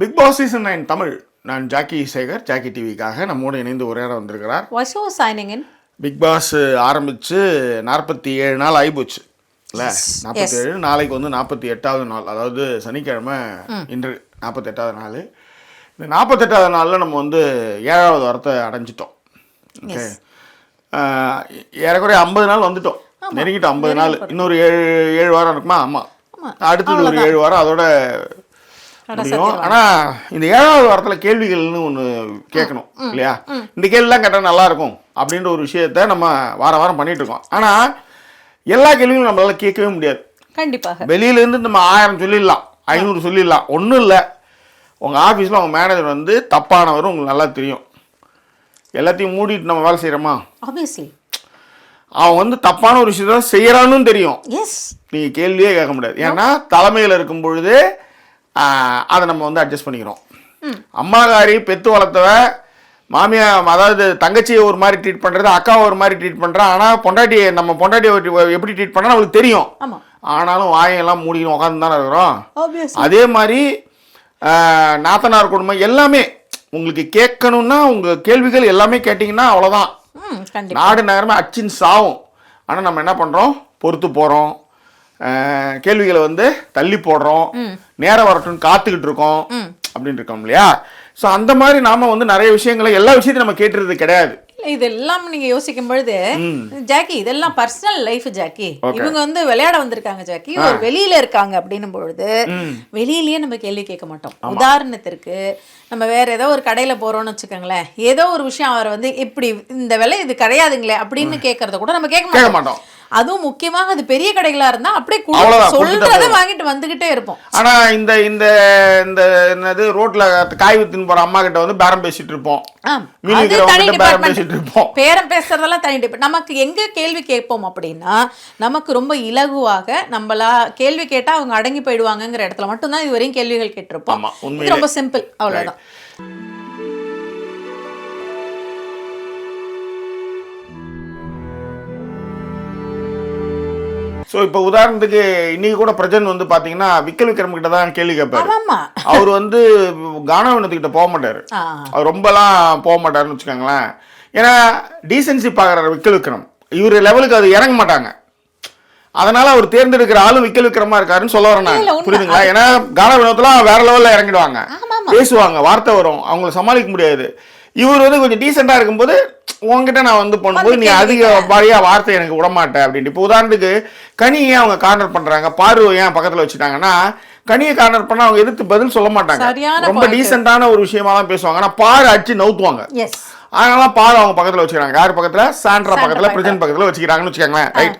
Bigg Boss season nine Tamil. நான் Jackie Sekar. Jackie டிவிக்காக நம்மோடு இணைந்து உரையாட வந்திருக்கிறார். Was shining in Bigg Boss ஆரம்பித்து நாற்பத்தி ஏழு நாள் ஆகிப்போச்சு இல்லை நாற்பத்தி ஏழு நாளைக்கு வந்து நாற்பத்தி எட்டாவது நாள். அதாவது சனிக்கிழமை இன்று நாற்பத்தி எட்டாவது நாள். இந்த நாற்பத்தெட்டாவது நாளில் நம்ம வந்து ஏழாவது வாரத்தை அடைஞ்சிட்டோம். ஓகே ஏறக்குறைய ஐம்பது நாள் வந்துட்டோம். நெருங்கிட்டோம் ஐம்பது நாள். இன்னொரு ஏழு ஏழு வாரம் இருக்குமா? ஆமாம் அடுத்தது ஒரு ஏழு வாரம் அதோட முடியும். ஆனா இந்த ஏழாவது வாரத்துல கேள்விகள்னு ஒண்ணு கேட்கணும் இல்லையா? இந்த கேள்விலாம் கேட்டா நல்லா இருக்கும் அப்படின்ற ஒரு விஷயத்த நம்ம வார வாரம் பண்ணிட்டு இருக்கோம். ஆனா எல்லா கேள்விகளும் நம்மளால கேட்கவே முடியாது. கண்டிப்பாக. வெளியில இருந்து நம்ம ஆயிரம் சொல்லிடலாம் ஐநூறு சொல்லிடலாம். ஒன்றும் இல்லை. உங்க ஆஃபீஸில் உங்க மேனேஜர் வந்து தப்பானவர் உங்களுக்கு நல்லா தெரியும். எல்லாத்தையும் மூடிட்டு நம்ம வேலை செய்கிறோமா ஆப்வியஸ்லி அவன் வந்து தப்பான ஒரு விஷயத்த செய்யறான்னு தெரியும். எஸ் நீங்கள் கேள்வியே கேட்க முடியாது. ஏன்னா தலைமையில் இருக்கும் பொழுது அதை நம்ம வந்து அட்ஜஸ்ட் பண்ணிக்கிறோம். அம்மாகாரி பெத்து வளர்த்தவ மாமியா அதாவது தங்கச்சியை ஒரு மாதிரி ட்ரீட் பண்ணுறது அக்காவை ஒரு மாதிரி ட்ரீட் பண்ணுறான் ஆனால் பொண்டாட்டியை நம்ம பொண்டாட்டியை எப்படி ட்ரீட் பண்ணா அவளுக்கு தெரியும். ஆனாலும் வாயெல்லாம் மூடின்னு உட்காந்து தானே இருக்கிறோம். அதே மாதிரி நாத்தனார் குடும்பம் எல்லாமே உங்களுக்கு கேட்கணும்னா உங்கள் கேள்விகள் எல்லாமே கேட்டிங்கன்னா அவ்வளோதான் நாடு நகரமே அச்சின் சாவும். ஆனால் நம்ம என்ன பண்ணுறோம் பொறுத்து போகிறோம் கேள்விகளை வந்து தள்ளி போடுறோம். நேரம் வரட்டும்னு காத்துக்கிட்டு இருக்கோம் அப்படின்னு இருக்கோம் இல்லையா? ஸோ அந்த மாதிரி நாம வந்து நிறைய விஷயங்களை எல்லா விஷயத்தையும் நம்ம கேட்டுறது கிடையாது. இதெல்லாம் நீங்க யோசிக்கும் பொழுது ஜாக்கி இதெல்லாம் பர்சனல் லைஃப் ஜாக்கி. இவங்க வந்து விளையாட வந்திருக்காங்க ஜாக்கி. ஒரு வெளியில இருக்காங்க அப்படின்னும் பொழுது வெளியிலயே நம்ம கேள்வி கேட்க மாட்டோம். உதாரணத்திற்கு நம்ம வேற ஏதோ ஒரு கடையில போறோம்னு வச்சுக்கோங்களேன். ஏதோ ஒரு விஷயம் அவர் வந்து இப்படி இந்த விலை இது கிடையாதுங்களே அப்படின்னு கேட்கறத கூட நம்ம கேட்க மாட்டோம். அதுவும் முக்கியமாக அது பெரிய கடைகளா இருந்தா அப்படியே சொல்றதை வாங்கிட்டு வந்துகிட்டே இருப்போம். ஆனா இந்த இந்த இந்த என்னது ரோட்ல காய் வித்துன்னு போற அம்மா கிட்ட வந்து பேரம் பேசிட்டு இருப்போம். பேரம் பேசுறதெல்லாம் தனி டிபார்ட் நமக்கு எங்க கேள்வி கேட்போம் அப்படின்னா நமக்கு ரொம்ப இலகுவாக நம்மளா கேள்வி கேட்டா அவங்க அடங்கி போயிடுவாங்கங்கிற இடத்துல மட்டும்தான் இது வரையும் கேள்விகள் கேட்டிருப்போம். ரொம்ப சிம்பிள் அவ்வளவுதான். ஸோ இப்போ உதாரணத்துக்கு இன்னைக்கு கூட பிரஜன் வந்து பாத்தீங்கன்னா விக்கல் விக்ரம் கிட்ட தான் கேள்வி கேட்பாரு அவர் வந்து கானவனத்துக்கிட்ட போக மாட்டாரு. அவர் ரொம்பலாம் போக மாட்டாருன்னு வச்சுக்கோங்களேன். ஏன்னா டீசென்சி பார்க்குற விக்கல் விக்ரம். இவர் லெவலுக்கு அது இறங்க மாட்டாங்க. அதனால அவர் தேர்ந்தெடுக்கிற ஆளும் விக்கல் விக்ரமா இருக்காருன்னு சொல்ல வரேன் நான். புரியுதுங்களா? ஏன்னா கான வினோதெல்லாம் வேற லெவல்ல இறங்கிடுவாங்க. பேசுவாங்க வார்த்தை வரும். அவங்கள சமாளிக்க முடியாது. இவர் வந்து கொஞ்சம் டீசெண்டா இருக்கும்போது உங்ககிட்ட நான் வந்து பண்ணும்போது நீ அதிக பாரியா வார்த்தை எனக்கு விட மாட்டேன் அப்படின்ட்டு. இப்போ உதாரணத்துக்கு கனி ஏன் அவங்க கார்னர் பண்றாங்க. பார்வை ஏன் பக்கத்துல வச்சுட்டாங்கன்னா கனியை கார்னர் பண்ணா அவங்க எதிர்த்து பதில் சொல்ல மாட்டாங்க. ரொம்ப. டீசெண்டான ஒரு விஷயமா தான் பேசுவாங்க. ஆனா பாரு அடிச்சு நவுத்துவாங்க. அதனால பாரு அவங்க பக்கத்துல வச்சுக்கிறாங்க. யார் பக்கத்துல? சாண்ட்ரா பக்கத்துல. பிரஜன் பக்கத்துல வச்சுக்கிறாங்கன்னு வச்சுக்கோங்களேன். ரைட்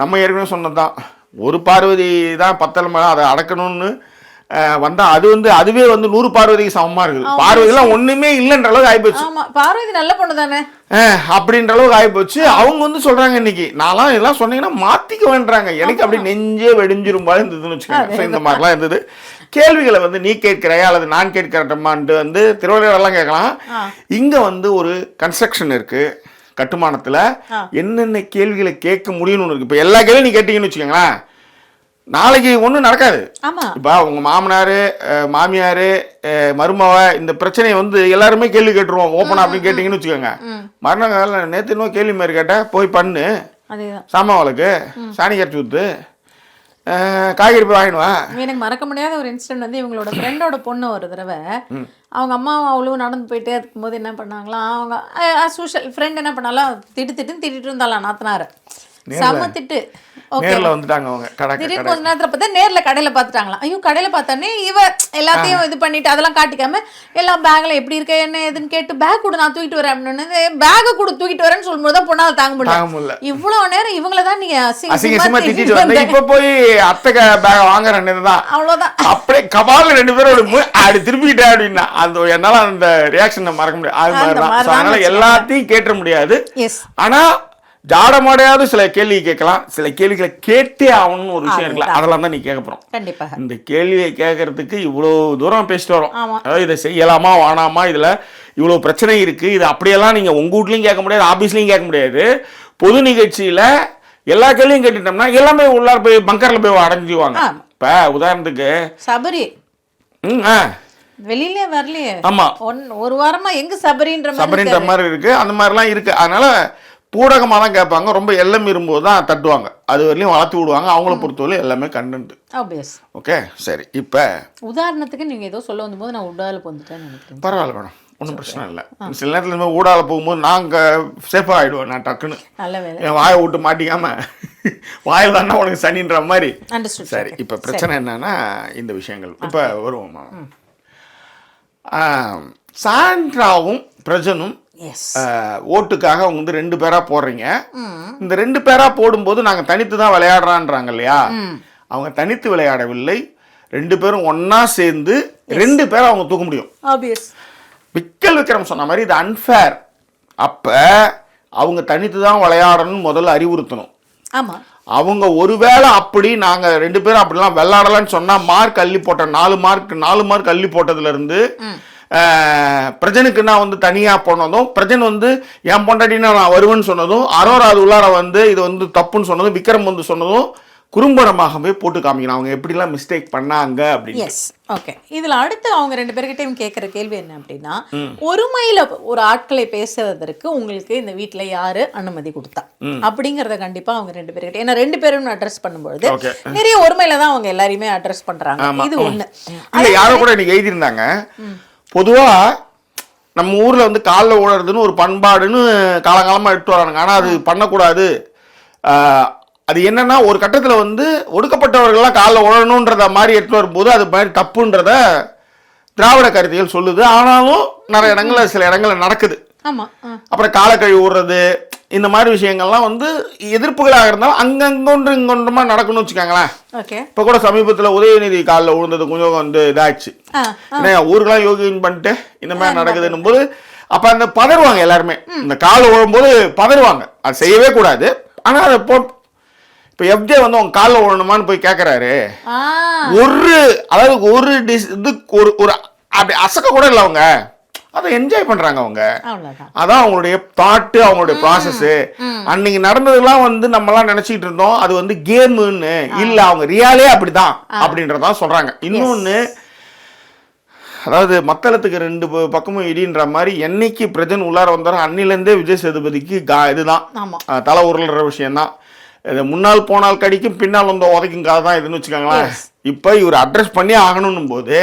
நம்ம ஏற்கனவே சொன்னதுதான். ஒரு பார்வதி தான் பத்தல் மேல அதை அடக்கணும்னு வந்தா அது வந்து அதுவே வந்து நூறு பார்வதிக்கு சமமா இருக்குது. பார்வதிலாம் ஒண்ணுமே இல்லைன்ற அளவுக்கு ஆயிப்போச்சு. பார்வதி நல்ல பொண்ணு தானே? அப்படின்ற அளவுக்கு ஆயிப்போச்சு. அவங்க வந்து சொல்றாங்க இன்னைக்கு நான்லாம் இதெல்லாம் சொன்னீங்கன்னா மாத்திக்க வேண்டாங்க. எனக்கு அப்படி நெஞ்சே வெடிஞ்சிரும் போல இருந்ததுன்னு வச்சுக்கோங்க. இந்த மாதிரிலாம் இருந்தது. கேள்விகளை வந்து நீ கேட்கிறையா அல்லது நான் கேட்கிறட்டமான்ட்டு வந்து திருவள்ளுவரெல்லாம் கேட்கலாம். இங்க வந்து ஒரு கன்ஸ்ட்ரக்ஷன் இருக்கு. கட்டுமானத்துல என்னென்ன கேள்விகளை கேட்க முடியும்னு இருக்கு. இப்போ எல்லா கேள்வியும் நீ கேட்டீங்கன்னு வச்சுக்கோங்களேன். நாளைக்கு ஒன்றும் நடக்காது. ஆமா. இப்போ உங்க மாமனார் மாமியார் மருமவ இந்த பிரச்சனையை வந்து எல்லாருமே கேள்வி கேட்டுருவோம். ஓப்பனா அப்படின்னு கேட்டிங்கன்னு வச்சுக்கோங்க. மறுநாள் காலையில் நேற்று இன்னும் கேள்வி மாதிரி கேட்டேன் போய் பண்ணு. அதேதான். சாமாவளுக்கு சாணி கரைச்சி ஊத்து. அஹ், காய்கறி போய் வாங்கிட்டு வா. எனக்கு மறக்க முடியாத ஒரு இன்சிடென்ட் வந்து இவங்களோட ஃப்ரெண்டோட பொண்ணு ஒரு தடவை அவங்க அம்மாவும் அவளும் நடந்து போயிட்டே இருக்கும்போது என்ன பண்ணாங்களாம் அவங்க சோஷியல் ஃப்ரெண்ட் என்ன பண்ணாலும் திட்டு திட்டுன்னு திட்டிட்டு இருந்தாலாம் நாத்தனார. செம்ம திட்டு. ஓகே நேரில் வந்துட்டாங்க அவங்க. கடை திடீர்னு கொஞ்ச நேரத்துல பார்த்தா நேர்ல கடையில பார்த்துட்டாங்களாம். ஐயோ கடையில பார்த்தோன்னே இவ எல்லாத்தையும் இது பண்ணிட்டு அதெல்லாம் காட்டிக்காம எல்லாம் பேக்ல எப்படி இருக்க என்ன ஏதுன்னு கேட்டு பேக் கூட நான் தூக்கிட்டு வரேன். அப்படின்னு பேக்கை கூட தூக்கிட்டு வரேன்னு சொல்லும்போது தான் பொண்ணால தாங்க முடியல. இவ்வளவு நேரம் இவங்கள தான் நீங்க அசிங்க அசிங்க அசிங்கமா திட்டிட்டு வந்தீங்க. இப்போ போய் அத்தை பேக வாங்குற ரெண்டு தான். அவ்வளவுதான். அப்படியே கபால ரெண்டு பேரும் அப்படி திருப்பிக்கிட்டேன் அப்படின்னா அந்த என்னால அந்த ரியாக்ஷனை மறக்க முடியாது. அது மாதிரி தான் அதனால. எல்லாத்தையும் கேட்ட முடியாது. ஆனா ஜாடமாடையாவது சில கேள்வி கேட்கலாம். சில கேள்விகளை கேட்டே ஆகணும்னு ஒரு விஷயம் இருக்குல்ல அதெல்லாம் தான் நீ கேட்க போறோம். கண்டிப்பாக இந்த கேள்வியை கேட்கறதுக்கு இவ்வளோ தூரம் பேசிட்டு வரோம். அதாவது இதை செய்யலாமா வேணாமா இதுல இவ்வளோ பிரச்சனை இருக்கு. இது அப்படியெல்லாம் நீங்க உங்க வீட்லயும் கேட்க முடியாது ஆபீஸ்லயும் கேட்க முடியாது. பொது நிகழ்ச்சியில எல்லா கேள்வியும் கேட்டுட்டோம்னா எல்லாமே உள்ளார போய் பங்கர்ல போய் அடைஞ்சிடுவாங்க. ஆமா. இப்ப உதாரணத்துக்கு சபரி. ம், ஆ. வெளியிலே வரலையே. ஆமா. ஒன் ஒரு வாரமா எங்க சபரின்ற மாதிரி சபரின்ற. மாதிரி இருக்கு. அந்த மாதிரிலாம் இருக்கு. அதனால பூடகமாக தான் கேட்பாங்க. ரொம்ப எல்லம் இரும்போது தான் தட்டுவாங்க. அது வரையிலும் வளர்த்து விடுவாங்க. அவங்கள பொறுத்தவரை எல்லாமே கண்டென்ட். ஓகே சரி. இப்போ உதாரணத்துக்கு நீங்க ஏதோ சொல்ல வந்தபோது நான் உடால நினைக்கிறேன். பரவாயில்ல மேடம். ஒன்றும் பிரச்சனை இல்லை. சில நேரத்தில் இந்த ஊடால போகும்போது நாங்கள் சேஃபாக ஆகிடுவேன் நான் டக்குன்னு. என் வாயை விட்டு மாட்டிக்காம. வாயில் தானே உனக்கு சனின்ற மாதிரி. சரி. இப்போ பிரச்சனை என்னன்னா இந்த விஷயங்கள். இப்போ வருவோம்மா ஆ, சாண்ட்ராவும் பிரஜனும் ஓட்டுக்காக அவங்க வந்து ரெண்டு பேரா போடுறீங்க. இந்த ரெண்டு பேரா போடும்போது நாங்க தனித்து தான் விளையாடுறான்றாங்க இல்லையா? அவங்க தனித்து விளையாடவில்லை. ரெண்டு பேரும் ஒண்ணா சேர்ந்து ரெண்டு பேரை அவங்க தூக்க முடியும். விக்கல் விக்ரம் சொன்ன மாதிரி இது அன்ஃபேர் அப்ப அவங்க தனித்து தான் விளையாடணும்னு முதல்ல அறிவுறுத்தணும். அவங்க ஒருவேளை அப்படி நாங்க ரெண்டு பேரும் அப்படிலாம் விளையாடலாம்னு சொன்னா மார்க் அள்ளி போட்ட நாலு மார்க் நாலு மார்க் அள்ளி போட்டதுல இருந்து பிரஜனுக்கு நான் வந்து தனியா போனதும் பிரஜன் வந்து என் பொண்டாட்டினா நான் வருவேன்னு சொன்னதும் அரோரா அது உள்ளார வந்து இது வந்து தப்புன்னு சொன்னதும் விக்ரம் வந்து சொன்னதும் குறும்படமாகவே போட்டு காமிக்கணும். அவங்க எப்படிலாம் மிஸ்டேக் பண்ணாங்க அப்படின்னு எஸ் ஓகே இதுல அடுத்து அவங்க ரெண்டு பேர்கிட்டயும் கேட்குற கேள்வி என்ன அப்படின்னா ஒருமையில ஒரு ஆட்களை பேசுவதற்கு உங்களுக்கு இந்த வீட்ல யாரு அனுமதி கொடுத்தா? அப்படிங்கறத கண்டிப்பா அவங்க ரெண்டு பேர்கிட்ட ஏன்னா ரெண்டு பேரும் அட்ரஸ் பண்ணும்பொழுது. நிறைய ஒருமையில தான் அவங்க எல்லாரையுமே அட்ரஸ் பண்றாங்க. இது ஒண்ணு. இல்ல யாரோ கூட இன்னைக்கு எழுதியிருந்தாங்க. பொதுவா நம்ம ஊர்ல வந்து காலில் ஓடுறதுன்னு ஒரு பண்பாடுன்னு காலங்காலமா எடுத்து வரானுங்க. ஆனா அது பண்ணக்கூடாது. அது என்னன்னா ஒரு கட்டத்துல வந்து ஒடுக்கப்பட்டவர்கள்லாம் காலில் உழணுன்றத மாதிரி எடுத்து வரும்போது அது மாதிரி தப்புன்றத திராவிட கருத்தியல் சொல்லுது. ஆனாலும் நிறைய இடங்கள்ல சில இடங்கள்ல நடக்குது. அப்புறம் காலக்கழி விடுறது இந்த மாதிரி விஷயங்கள்லாம் வந்து எதிர்ப்புகளாக இருந்தாலும் அங்கங்கொன்று இங்கொன்றுமா நடக்கணும்னு வச்சுக்கோங்களேன். இப்போ கூட சமீபத்தில் உதயநிதி காலில் விழுந்தது கொஞ்சம் வந்து இதாச்சு ஏன்னா ஊருக்கெல்லாம் யோகின் பண்ணிட்டு இந்த மாதிரி நடக்குதுன்னும் போது அப்போ அந்த பதறுவாங்க எல்லாருமே. இந்த காலில் விழும்போது பதறுவாங்க. அது செய்யவே கூடாது. ஆனால் அதை போ இப்போ எஃப்ஜே வந்து அவங்க காலில் விழணுமான்னு போய் கேட்குறாரு ஒரு அதாவது ஒரு டிஸ் இது ஒரு ஒரு அப்படி அசக்க கூட இல்லை அவங்க. அதை என்ஜாய் பண்ணுறாங்க அவங்க. அதான் அவங்களுடைய தாட்டு அவங்களுடைய ப்ராசஸ் அன்னைக்கு நடந்ததெல்லாம் வந்து நம்மலாம் நினைச்சிட்டு இருந்தோம். அது வந்து கேமுன்னு இல்ல அவங்க ரியாலே அப்படிதான். அப்படின்றதான் சொல்றாங்க. இன்னொன்னு அதாவது மத்தளத்துக்கு ரெண்டு பக்கமும் இடின்ற மாதிரி என்னைக்கு பிரஜன் உள்ளார வந்தாரோ அன்னிலேருந்தே விஜய் சேதுபதிக்கு கா இதுதான். தலை உருளுற விஷயம்தான். இது முன்னால் போனால் கடிக்கும் பின்னால் வந்து உதைக்கும் கதை தான் இதுன்னு வச்சுக்கோங்களேன். இப்போ இவர் அட்ரஸ் பண்ணி ஆகணும் போது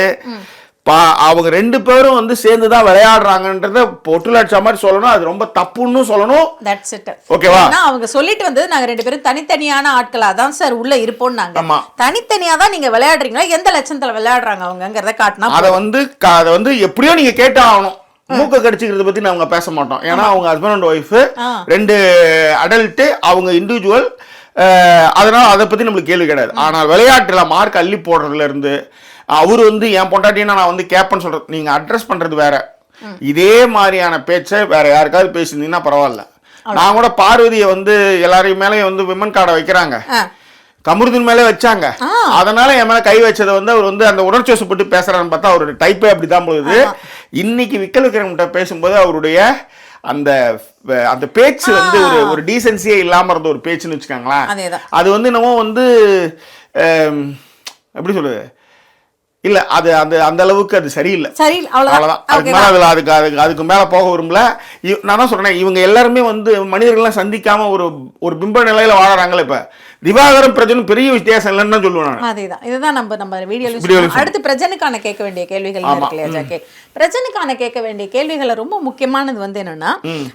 பா அவங்க ரெண்டு பேரும் வந்து சேர்ந்து தான் விளையாடுறாங்கன்றத பொட்டுல அடிச்ச மாதிரி சொல்லணும். அது ரொம்ப தப்புன்னு சொல்லணும். தட்ஸ் இட் ஓகேவா? அவங்க சொல்லிட்டு வந்தது நாங்க ரெண்டு பேரும் தனித்தனியான ஆட்களா தான் சார் உள்ள இருப்போம் நாங்க ஆமா. தனித்தனியா தான் நீங்க விளையாடுறீங்களா? எந்த லட்சணத்துல விளையாடுறாங்க அவங்கங்கறத காட்டினா அதை வந்து அதை வந்து எப்படியோ நீங்க கேட்டே ஆகணும் மூக்க கடிச்சிக்கிறத பத்தி நாங்க பேச மாட்டோம். ஏன்னா அவங்க ஹஸ்பண்ட் அண்ட் ஒய்ஃப். ரெண்டு அடல்ட் அவங்க இண்டிவிஜுவல் அதனால அதை பத்தி நம்மளுக்கு கேள்வி கிடையாது. ஆனால் விளையாட்டுல மார்க் அள்ளி போடுறதுல இருந்து அவர் வந்து என் பொண்டாட்டினா நான் வந்து கேட்பேன்னு சொல்றது நீங்க அட்ரஸ் பண்றது வேற. இதே மாதிரியான பேச்சை வேற யாருக்காவது பேசியிருந்தீங்கன்னா பரவாயில்ல. நான் கூட பார்வதியை வந்து எல்லாரையும் மேலேயும் வந்து விமன் கார்டை வைக்கிறாங்க. கமருதின் மேலே வச்சாங்க. அதனால என் மேல கை வச்சதை வந்து அவர் வந்து அந்த உணர்ச்சி வசப்பட்டு பேசுறாருன்னு பார்த்தா அவருடைய டைப்பே அப்படிதான் போகுது. இன்னைக்கு விக்கல் விக்ரம்கிட்ட பேசும்போது அவருடைய அந்த அந்த பேச்சு வந்து ஒரு ஒரு டீசென்சியே இல்லாம இருந்த ஒரு பேச்சுன்னு வச்சுக்கோங்களேன். அது வந்து என்னமோ வந்து எப்படி சொல்றது? இல்ல அது அந்த அந்த அளவுக்கு அது சரியில்லை. சரி அவ்வளவுதான். அதுக்கு மேல அதுல அதுக்கு அதுக்கு அதுக்கு மேல போக விரும்பல. நான் தான் சொல்றேன் இவங்க எல்லாருமே வந்து மனிதர்கள்லாம் சந்திக்காம ஒரு ஒரு பிம்ப நிலையில வாழறாங்களே இப்ப. திவாகரம் பிரஜனும் பெரிய வித்தியாசம் இல்லைன்னு சொல்லுவேன் நான். அதேதான். இதுதான் நம்ம நம்ம வீடியோல அடுத்து பிரஜனுக்கான கேட்க வேண்டிய கேள்விகள் இருக்கு ஜாக்கே? பிரஜனுக்கான கேட்க வேண்டிய கேள்விகளை ரொம்ப முக்கியமானது வந்து என்னன்னா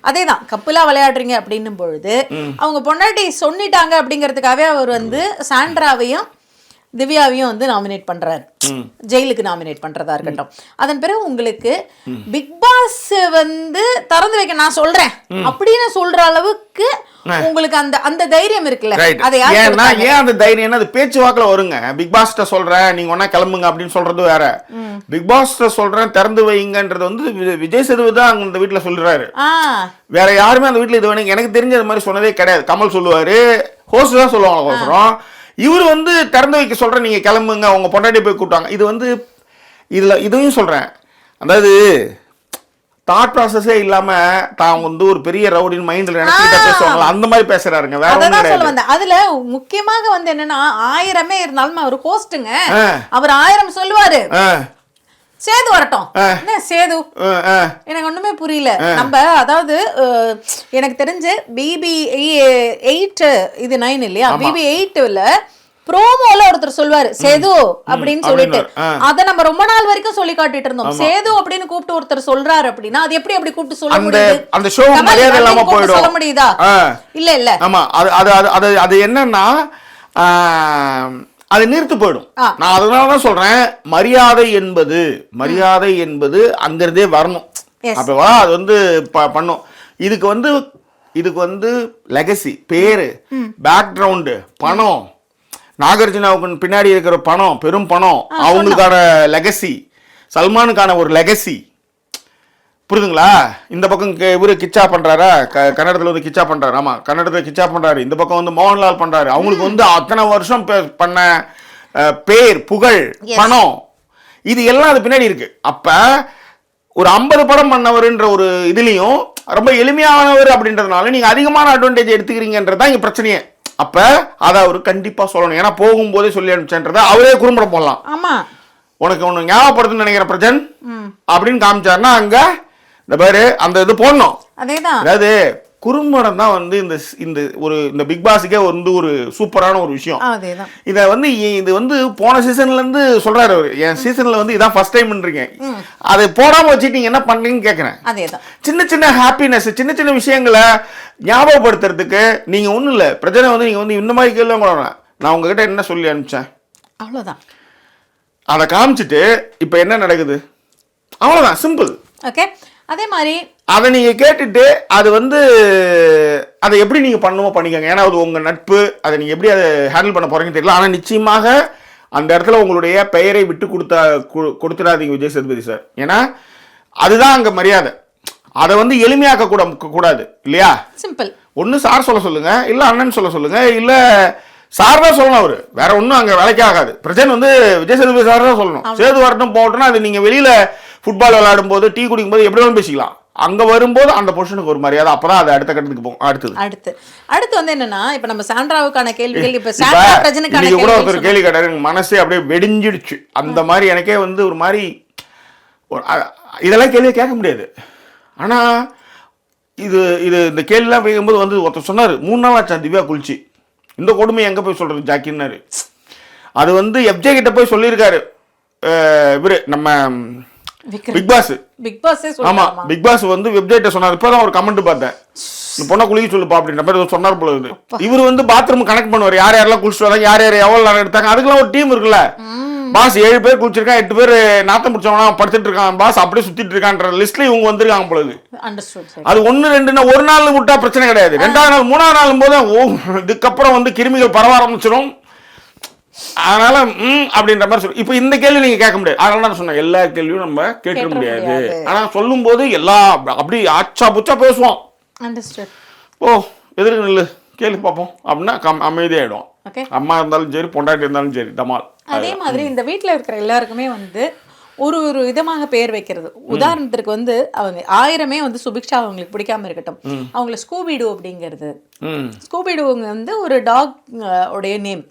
அதேதான் கப்புலா விளையாடுறீங்க அப்படின்னும் பொழுது அவங்க பொண்டாட்டி சொன்னிட்டாங்க அப்படிங்கிறதுக்காகவே அவர் வந்து சாண்ட்ராவையும் திவ்யாவையும் வந்து நாமினேட் பண்றாரு. ஜெயிலுக்கு நாமினேட் பண்றதா இருக்கட்டும். அதன் பிறகு உங்களுக்கு பிக் பாஸ் வந்து திறந்து வைக்க நான் சொல்றேன். அப்படின்னு சொல்ற அளவுக்கு உங்களுக்கு அந்த அந்த தைரியம் இருக்குல்ல? அதை ஏன்னா? ஏன் அந்த தைரியம்னா அது பேச்சுவாக்குல வருங்க. பிக் பாஸ்ட்ட சொல்றேன் நீங்க ஒன்னா கிளம்புங்க அப்படின்னு சொல்றது வேற. பிக் பாஸ்ட்ட சொல்றேன் திறந்து வைங்கன்றது வந்து விஜய் சேதுபதி தான் அங்க இந்த வீட்டுல சொல்றாரு. ஆ. வேற யாருமே அந்த வீட்ல இது வேணும். எனக்கு தெரிஞ்ச மாதிரி சொன்னதே கிடையாது. கமல் சொல்லுவாரு. ஹோஸ்ட் தான் சொல்லுவாங்க இவர் வந்து திறந்து வைக்க சொல்றேன் நீங்க கிளம்புங்க உங்க பொண்டாட்டி போய் கூட்டாங்க இது வந்து இதுல இதையும் சொல்றேன். அதாவது தாட் ப்ராசஸே இல்லாம தான் வந்து ஒரு பெரிய ரவுடின் மைண்ட்ல நினைச்சுக்கிட்ட பேசுவாங்களா? அந்த மாதிரி பேசுறாருங்க வேற ஒண்ணும் கிடையாது. அதுல முக்கியமாக வந்து என்னன்னா ஆயிரமே இருந்தாலும் அவர் ஹோஸ்ட்டுங்க ஆ. அவர் ஆயிரம் சொல்லுவாரு. சேது வரட்டும். என்ன சேது. எனக்கு ஒண்ணுமே புரியல. நம்ம அதாவது எனக்கு தெரிஞ்சு பிபி எயிட் இது நைன் இல்லையா? பிபி எயிட்ல ப்ரோமோல ஒருத்தர் சொல்லுவாரு சேது அப்படின்னு சொல்லிட்டு. அத நம்ம ரொம்ப நாள் வரைக்கும் சொல்லி காட்டிட்டு இருந்தோம். சேது அப்படின்னு கூப்பிட்டு ஒருத்தர் சொல்றாரு அப்படின்னா அது எப்படி அப்படி கூப்பிட்டு சொல்ல முடியுது? அந்த ஷோ மரியாதை இல்லாம போயிடும். சொல்ல முடியுதா. இல்ல இல்ல. ஆமா. அது அது அது அது என்னன்னா அது நிறுத்து போயிடும். நான் அதனால தான் சொல்றேன் மரியாதை என்பது மரியாதை என்பது அங்கிருந்தே வரணும். அப்பவா அது வந்து பண்ணும். இதுக்கு வந்து இதுக்கு வந்து லெகசி பேரு பேக்ரவுண்டு பணம். நாகார்ஜுனாவுக்கு பின்னாடி இருக்கிற பணம் பெரும் பணம். அவங்களுக்கான லெகசி சல்மானுக்கான ஒரு லெகசி புரியுதுங்களா இந்த பக்கம் இவரு கிச்சா பண்றாரா? க கன்னடத்துல வந்து கிச்சா பண்றாரு. ஆமா கன்னடத்துல கிச்சா பண்றாரு. இந்த பக்கம் வந்து மோகன்லால் பண்றாரு. அவங்களுக்கு வந்து அத்தனை வருஷம் பண்ண பேர் புகழ். பணம் இது எல்லாம் அது பின்னாடி இருக்கு. அப்ப ஒரு ஐம்பது படம் பண்ணவருன்ற ஒரு இதுலயும் ரொம்ப எளிமையானவர் அப்படின்றதுனால நீங்க அதிகமான அட்வான்டேஜ் எடுத்துக்கிறீங்கன்றது தான் இங்க பிரச்சனையே. அப்ப அதை அவர் கண்டிப்பா சொல்லணும். ஏன்னா போகும்போதே சொல்லி அனுப்பிச்சேன்றதை அவரே குறும்படம் போடலாம். ஆமா. உனக்கு ஒன்று ஞாபகப்படுத்துன்னு நினைக்கிற பிரஜன். அப்படின்னு காமிச்சாருன்னா அங்க இந்த பாரு அந்த இது போடணும். அதேதான். அதாவது குறும்படம் தான் வந்து இந்த இந்த ஒரு இந்த பிக் பாஸுக்கே வந்து ஒரு சூப்பரான ஒரு விஷயம். இதை வந்து இது வந்து போன சீசன்ல இருந்து சொல்றாரு அவரு. என் சீசன்ல வந்து இதான் ஃபர்ஸ்ட் டைம்ன்றீங்க அதை போடாம வச்சுட்டு நீங்க என்ன பண்றீங்கன்னு கேட்கறேன் சின்ன சின்ன ஹாப்பினஸ் சின்ன சின்ன விஷயங்களை ஞாபகப்படுத்துறதுக்கு நீங்க ஒண்ணும் இல்ல. பிரச்சனை வந்து நீங்க வந்து இந்த மாதிரி கேள்வி கூட. நான் உங்ககிட்ட என்ன சொல்லி அனுப்பிச்சேன்? அவ்வளவுதான். அதை காமிச்சிட்டு இப்போ என்ன நடக்குது? அவ்வளோதான் சிம்பிள் ஓகே அதே மாதிரி அதை நீங்கள் கேட்டுட்டு அது வந்து அதை எப்படி நீங்கள் பண்ணுமோ பண்ணிக்கோங்க. ஏன்னா அது உங்கள் நட்பு அதை நீங்கள் எப்படி அதை ஹேண்டில் பண்ண போகிறீங்கன்னு தெரியல. ஆனால் நிச்சயமாக அந்த இடத்துல உங்களுடைய பெயரை விட்டு கொடுத்தா கொடுத்துடாதீங்க விஜய் சேதுபதி சார். ஏன்னா அதுதான் அங்கே மரியாதை. அதை வந்து எளிமையாக்க கூட கூடாது. இல்லையா? சிம்பிள் ஒன்று சார் சொல்ல சொல்லுங்க. இல்லை அண்ணன் சொல்ல சொல்லுங்க. இல்லை சார் தான் சொல்லணும் அவரு. வேற ஒன்றும் அங்கே வேலைக்கே ஆகாது. பிரச்சனை வந்து விஜய் சேதுபதி சார் தான் சொல்லணும். சேது வரட்டும் போகட்டும்னா அது நீங்கள் வெளியில் ஃபுட்பால் விளையாடும் போது டீ குடிக்கும் போது எப்படி வேணும் பேசிக்கலாம். அங்கே வரும்போது அந்த பொசிஷனுக்கு ஒரு மரியாதை. அப்போ தான் அது அடுத்த கட்டத்துக்கு போகும் அடுத்தது. அடுத்து. அடுத்து வந்து என்னன்னா இப்ப நம்ம சாண்ட்ராவுக்கான கேள்விகள் இப்ப சாண்ட்ரா கூட ஒருத்தர் கேள்வி கேட்டாரு எனக்கு மனசே அப்படியே வெடிஞ்சிடுச்சு. அந்த மாதிரி எனக்கே வந்து ஒரு மாதிரி இதெல்லாம் கேள்வியை கேட்க முடியாது. ஆனா இது இது இந்த கேள்விலாம் வைக்கும்போது வந்து ஒருத்தர் சொன்னார் மூணு நாள் ஆச்சா திவ்யா குளிச்சு. இந்த கொடுமை எங்க போய் சொல்றது? ஜாக்கின்னாரு. அது வந்து எஃப்ஜே கிட்ட போய் சொல்லியிருக்காரு. இவரு நம்ம பிக் பாஸ் பிக் பாஸே ஆமா பிக் பாஸ் வந்து வெப்சைட்டை சொன்னார். இப்பதான் ஒரு கமெண்ட் பார்த்தேன். இந்த பொண்ணை குளிக்க சொல்லுப்பா அப்படின்ற மாதிரி சொன்னார் போல இருக்குது இவர் வந்து பாத்ரூம் கனெக்ட் பண்ணுவார். யார் யாரெல்லாம் குளிச்சுட்டு வராங்க யார் யார் எவ்வளவு நேரம் எடுத்தாங்க அதுக்கெல்லாம் ஒரு டீம் இருக்குல்ல. பாஸ் ஏழு பேர் குளிச்சிருக்கான் எட்டு பேர் நாத்தம் பிடிச்சவனா படுத்துட்டு இருக்கான். பாஸ் அப்படியே சுத்திட்டு இருக்கான்ற லிஸ்ட்ல இவங்க வந்திருக்காங்க பொழுது அது ஒண்ணு ரெண்டுன்னா ஒரு நாள் விட்டா பிரச்சனை கிடையாது. ரெண்டாவது நாள் மூணாவது நாள் போது இதுக்கப்புறம் வந்து கிருமிகள் பரவ ஆரம்பிச்சிடும் அதனால ம் அப்படின்ற மாதிரி சொல்லு இப்போ இந்த கேள்வி நீங்க கேட்க முடியாது. அதனால நான் சொன்னேன் எல்லா கேள்வியும் நம்ம கேட்க முடியாது. ஆனா சொல்லும் போது எல்லா அப்படி ஆச்சா புச்சா பேசுவோம். ஓ எதிர்க்கு நில்லு? கேள்வி பார்ப்போம். அப்படின்னா கம் அமைதியாயிடும் ஓகே அம்மா இருந்தாலும் சரி பொண்டாட்டி இருந்தாலும் சரி தமால். அதே மாதிரி இந்த வீட்ல இருக்கிற எல்லாருக்குமே வந்து ஒரு ஒரு விதமாக பேர் வைக்கிறது. உதாரணத்திற்கு வந்து அவங்க ஆயிரமே வந்து சுபிக்ஷா அவங்களுக்கு பிடிக்காம இருக்கட்டும். அவங்கள ஸ்கூபிடு அப்படிங்கிறது. ம். ஸ்கூபிடுங்க வந்து ஒரு டாக் உடைய நேம்.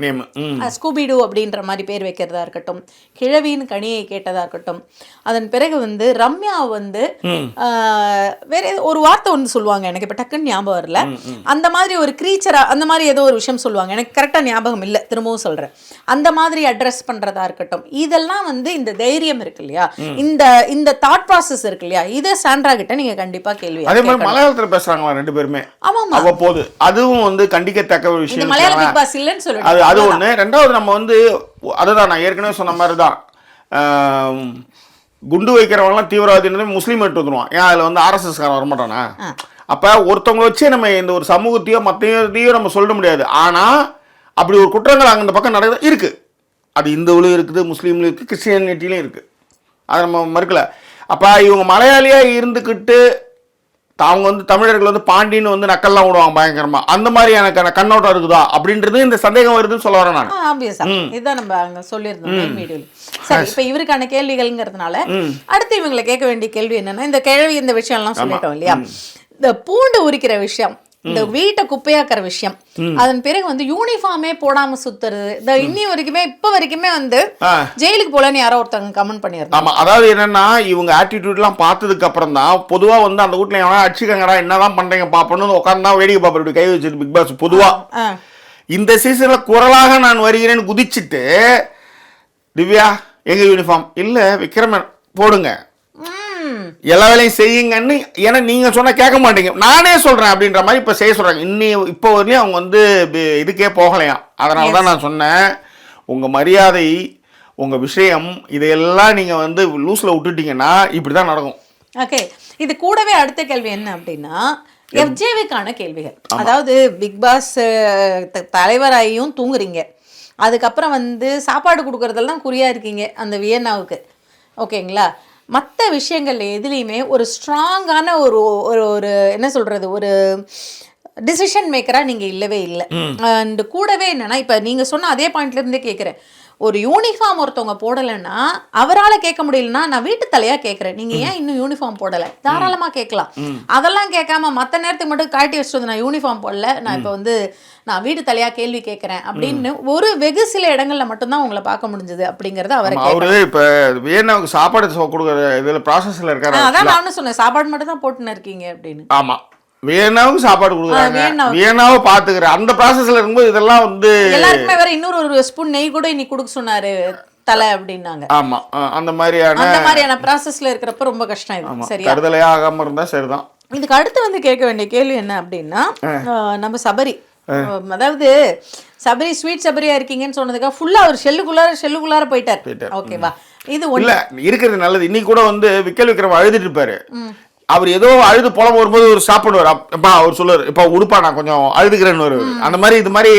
ஸ்கூபிடு அப்படின்ற மாதிரி பேர் வைக்கிறதா இருக்கட்டும். கிழவின்னு கனியை கேட்டதா இருக்கட்டும். அதன் பிறகு வந்து ரம்யா வந்து வேற ஒரு வார்த்தை ஒன்று சொல்லுவாங்க. எனக்கு இப்போ டக்குன்னு ஞாபகம் வரல. அந்த மாதிரி ஒரு க்ரீச்சரா அந்த மாதிரி ஏதோ ஒரு விஷயம் சொல்லுவாங்க. எனக்கு கரெக்டாக ஞாபகம் இல்லை. திரும்பவும் சொல்றேன். அந்த மாதிரி அட்ரஸ் பண்றதா இருக்கட்டும். இதெல்லாம் வந்து இந்த தைரியம் இருக்கு இல்லையா? இந்த இந்த தாட் ப்ராசஸ் இருக்கு இல்லையா? இதை சாண்ட்ரா கிட்ட நீங்க கண்டிப்பா கேள்வி அதே மாதிரி மலையாளத்துல பேசுறாங்களா ரெண்டு பேருமே. ஆமாமா அவ்வப்போது. அதுவும் வந்து கண்டிக்கத்தக்க ஒரு விஷயம் அது அது ஒண்ணு. ரெண்டாவது நம்ம வந்து அதுதான் நான் ஏற்கனவே சொன்ன மாதிரி தான் குண்டு வைக்கிறவங்கலாம் தீவிரவாதின்னு முஸ்லீம் எடுத்து வந்துருவான். ஏன் அதில் வந்து ஆர்எஸ்எஸ் காரன் வரமாட்டானா அப்போ ஒருத்தவங்களை வச்சே நம்ம இந்த ஒரு சமூகத்தையோ மத்தையோ நம்ம சொல்ல முடியாது. ஆனால் அப்படி ஒரு குற்றங்கள் அங்கே இந்த பக்கம் நடக்குது இருக்கு. அது இந்துவிலும் இருக்குது முஸ்லீம்லையும் இருக்குது கிறிஸ்டியானிட்டிலையும் இருக்குது அதை நம்ம மறுக்கல. அப்போ இவங்க மலையாளியாக இருந்துக்கிட்டு அவங்க வந்து தமிழர்கள் வந்து பாண்டின்னு வந்து நக்கல்லாம் விடுவாங்க பயங்கரமா. அந்த மாதிரியான கண்ண- கண்ணோட்டம் இருக்குதா? அப்படின்றது இந்த சந்தேகம் வருதுன்னு சொல்ல வரேன் நான். ஆப்வியஸா இதுதான் நம்ம அங்க சொல்லியிருந்தோம் வீடியோல சரி இப்ப இவருக்கான கேள்விகள்ங்கிறதுனால அடுத்து இவங்களை கேட்க வேண்டிய கேள்வி என்னன்னா இந்த கேள்வி இந்த விஷயம் எல்லாம் சொல்லிட்டோம் இல்லையா? இந்த பூண்டு உரிக்கிற விஷயம் இந்த வீட்டை குப்பையாக்குற விஷயம். அதன் பிறகு வந்து யூனிஃபார்மே போடாம சுத்துறது. இந்த இன்னி வரைக்குமே இப்ப வரைக்குமே வந்து. ஜெயிலுக்கு போலன்னு யாரோ ஒருத்தவங்க கமெண்ட் பண்ணியிருந்தாங்க. ஆமா அதாவது என்னன்னா இவங்க ஆட்டிடியூட்லாம் பார்த்ததுக்கு அப்புறம் தான் பொதுவா வந்து அந்த வீட்ல எவனா அடிச்சுக்கங்கடா என்னதான் பண்றீங்க பாப்பன்னு உட்காந்து தான் வேடிக்கை பாப்பா இப்படி கை வச்சுட்டு பிக் பாஸ் பொதுவா. இந்த சீசன்ல குரலாக நான் வருகிறேன்னு குதிச்சுட்டு திவ்யா எங்க யூனிஃபார்ம் இல்ல விக்ரமன் போடுங்க. எல்லா வேலையும் செய்யுங்கன்னு ஏன்னா நீங்க சொன்னா கேட்க மாட்டீங்க. நானே சொல்றேன் அப்படின்ற மாதிரி இப்ப செய்ய சொல்றாங்க. இன்னி இப்போ வரையும் அவங்க வந்து இதுக்கே போகலையாம் அதனால தான் நான் சொன்னேன். உங்க மரியாதை உங்க விஷயம் இதையெல்லாம் நீங்க வந்து லூஸ்ல விட்டுட்டீங்கன்னா இப்படிதான் நடக்கும். ஓகே. இது கூடவே அடுத்த கேள்வி என்ன அப்படின்னா எஃப்ஜேவிக்கான கேள்விகள். அதாவது பிக் பாஸ் அஹ், த- தலைவராகியும் தூங்குறீங்க. அதுக்கப்புறம் வந்து சாப்பாடு கொடுக்கறதெல்லாம் குறியா இருக்கீங்க அந்த வியன்னாவுக்கு ஓகேங்களா? மற்ற விஷயங்கள் எதுலேயுமே ஒரு ஸ்ட்ராங்கான ஒரு ஒரு ஒரு என்ன சொல்றது ஒரு டிசிஷன் மேக்கராக நீங்கள் இல்லவே இல்லை. அண்ட் கூடவே என்னன்னா இப்போ நீங்கள் சொன்ன அதே பாயிண்ட்ல இருந்தே கேட்குறேன் ஒரு யூனிஃபார்ம் ஒருத்தவங்க போடலைன்னா அவரால் கேட்க முடியலன்னா நான் வீட்டு தலையா கேட்குறேன். நீங்க ஏன் இன்னும் யூனிஃபார்ம் போடலை? தாராளமா கேட்கலாம். அதெல்லாம் கேட்காம மற்ற நேரத்துக்கு மட்டும் காட்டி வச்சுட்டு நான் யூனிஃபார்ம் போடல. நான் இப்போ வந்து நான் வீட்டு தலையா கேள்வி கேட்குறேன் அப்படின்னு ஒரு வெகு சில இடங்கள்ல மட்டும்தான் உங்களை பார்க்க முடிஞ்சது அப்படிங்கறத அவரை அவரு இப்ப வியன்னாவுக்கு சாப்பாடு கொடுக்குற இதுல ப்ராசஸ்ல இருக்காரு அதான் நானும் சொன்னேன் சாப்பாடு மட்டும் தான் போட்டுன்னு இருக்கீங்க அப்படின்னு. ஆமா. வியன்னாவுக்கு சாப்பாடு கொடுக்குறாங்க. வியன்னாவை பாத்துக்கிற அந்த ப்ராசஸ்ல இருக்கும்போது இதெல்லாம் வந்து எல்லாருக்குமே வேற இன்னொரு ஒரு ஸ்பூன் நெய் கூட இன்னைக்கு கொடுக்க சொன்னாரு தலை அப்படின்னாங்க. ஆமா. அந்த மாதிரியான அந்த மாதிரியான ப்ராசஸ்ல இருக்கிறப்ப ரொம்ப கஷ்டம் இது. ஆமா, சரியா? தருதலையா ஆகாம இருந்தா சரிதான். இதுக்கு அடுத்து வந்து கேட்க வேண்டிய கேள்வி என்ன அப்படின்னா நம்ம சபரி. அதாவது சபரி ஸ்வீட் சபரியா இருக்கீங்கன்னு சொன்னதுக்காக ஃபுல்லா அவர் ஷெல்லுக்குள்ளார ஷெல்லுக்குள்ளார போயிட்டார். ஓகேவா இது இல்ல இருக்கிறது நல்லது. இன்னைக்கு கூட வந்து விக்கல் விக்ரம் அழுதுட்டு இருப்பாரு. அவர் ஏதோ அழுது புலம் வரும்போது ஒரு சாப்பிடுவார் அப்பா அவர் சொல்லுவார் இப்ப உடுப்பா நான் கொஞ்சம் அழுதுக்கிறேன்னு வருவார். அந்த மாதிரி இது மாதிரி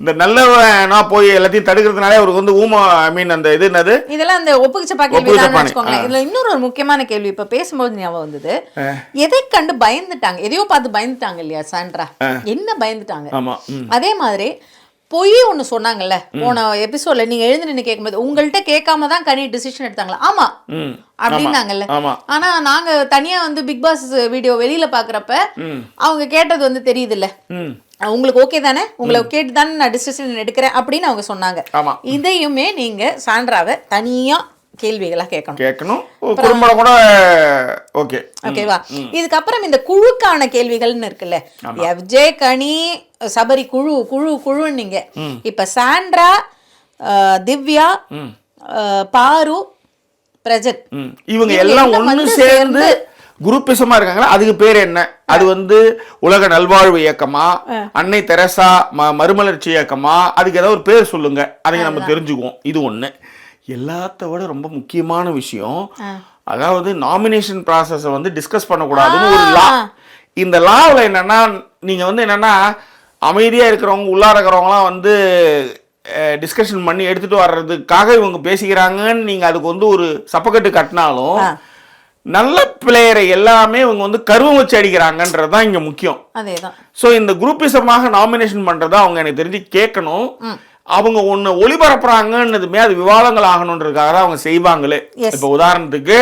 இந்த நல்லவனா போய் எல்லாத்தையும் தடுக்கிறதுனாலே அவருக்கு வந்து ஊமா ஐ மீன் அந்த இது என்னது? இதெல்லாம் அந்த ஒப்புக்கிச்சப்பா கேள்வி இதுல இன்னொரு ஒரு முக்கியமான கேள்வி இப்ப பேசும்போது ஞாபகம் வந்தது. எதை கண்டு பயந்துட்டாங்க? எதையோ பார்த்து பயந்துட்டாங்க இல்லையா சாண்ட்ரா? என்ன பயந்துட்டாங்க. அதே மாதிரி பொய் ஒண்ணு சொன்னாங்கல்ல. போன எபிசோட்ல நீங்க எழுந்து நின்று கேட்கும்போது உங்கள்கிட்ட கேட்காம தான் கனி டிசிஷன் எடுத்தாங்களா? ஆமா. அப்படின்னாங்கல்ல. ஆனா நாங்க தனியா வந்து பிக் பாஸ் வீடியோ வெளியில பாக்குறப்ப அவங்க கேட்டது வந்து தெரியுதுல்ல. ம். உங்களுக்கு ஓகே தானே? உங்களை கேட்டு தானே நான் டிசிஷன் எடுக்கிறேன் அப்படின்னு அவங்க சொன்னாங்க. இதையுமே நீங்க சாண்ட்ராவை தனியா கேள்விகளா கேட்கணும். கேட்கணும். குடும்பம் கூட ஓகே. ஓகேவா இதுக்கப்புறம் இந்த குழுக்கான கேள்விகள்னு இருக்குல்ல. எஃப்ஜே கனி சபரி குழு குழு குழுன்னீங்க இப்ப சாண்ட்ரா திவ்யா பாரு பிரஜத். இவங்க எல்லாம் ஒண்ணு சேர்ந்து குரூப்பிசமா இருக்காங்களா? அதுக்கு பேர் என்ன? அது வந்து உலக நல்வாழ்வு இயக்கமா? அன்னை தெரசா மறுமலர்ச்சி இயக்கமா? அதுக்கு ஏதாவது ஒரு பேர் சொல்லுங்க. அதை நம்ம தெரிஞ்சுக்குவோம். இது ஒண்ணு. எல்லாத்த விட ரொம்ப முக்கியமான விஷயம். அதாவது நாமினேஷன் ப்ராசஸை வந்து டிஸ்கஸ் பண்ணக்கூடாதுன்னு ஒரு லா இந்த லாவில் என்னன்னா நீங்க வந்து என்னன்னா அமைதியா இருக்கிறவங்க உள்ளார இருக்கிறவங்களாம் வந்து டிஸ்கஷன் பண்ணி எடுத்துட்டு வர்றதுக்காக இவங்க பேசிக்கிறாங்கன்னு நீங்க அதுக்கு வந்து ஒரு சப்பக்கட்டு கட்டினாலும் நல்ல பிளேயரை எல்லாமே இவங்க வந்து கருவம் வச்சு அடிக்கிறாங்கன்றது தான் இங்க முக்கியம். அதேதான். ஸோ இந்த குரூப்பிசமாக நாமினேஷன் பண்றதை அவங்க எனக்கு தெரிஞ்சு கேட்கணும். அவங்க ஒன்று ஒளிபரப்புறாங்கன்னதுமே அது விவாதங்கள் ஆகணுன்றதுக்காக தான் அவங்க செய்வாங்களே. இப்போ உதாரணத்துக்கு